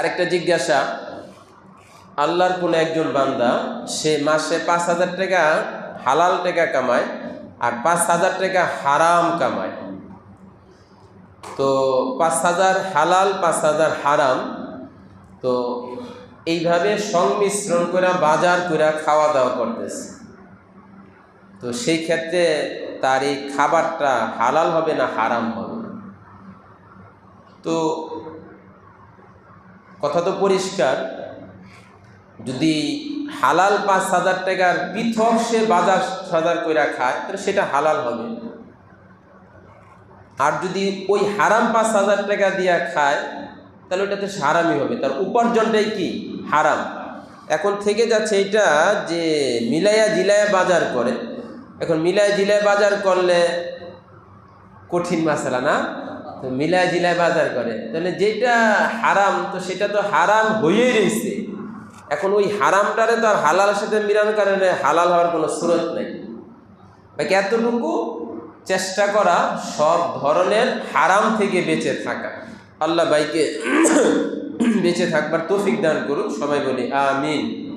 আরেকটা জিজ্ঞাসা, আল্লাহর কোনো একজন বান্দা, সে মাসে পাঁচ হাজার টাকা হালাল টাকা কামায় আর পাঁচ হাজার টাকা হারাম কামায়। তো পাঁচ হাজার হালাল, পাঁচ হাজার হারাম, তো এইভাবে সংমিশ্রণ করে, বাজার করে খাওয়া দাওয়া করতেছে। তো সেই ক্ষেত্রে তার এই খাবারটা হালাল হবে না হারাম হবে? তো কথা তো পরিষ্কার। যদি হালাল পাঁচ হাজার টাকার পৃথক সে বাজার সাজার করে খায়, তাহলে সেটা হালাল হবে। আর যদি ওই হারাম পাঁচ হাজার টাকা দিয়া খায়, তাহলে ওটাতে হারামই হবে। তার উপার্জনটাই কি? হারাম। এখন থেকে যাচ্ছে এটা যে মিলাইয়া জিলাইয়া বাজার করে। এখন মিলাইয়া জিলায় বাজার করলে কঠিন মশলা না? তো মিলায় জিলায় বাজার করে। তাহলে যেটা হারাম, তো সেটা তো হারাম হয়েই রয়েছে। এখন ওই হারামটারে তো আর হালালের সাথে মিলানোর কারণে হালাল হওয়ার কোনো স্রোত নেই। বাকি এতটুকু চেষ্টা করা সব ধরনের হারাম থেকে বেঁচে থাকা। আল্লাহ বাইকে বেঁচে থাকবার তৌফিক দান করুক সবাই বলি আমিন।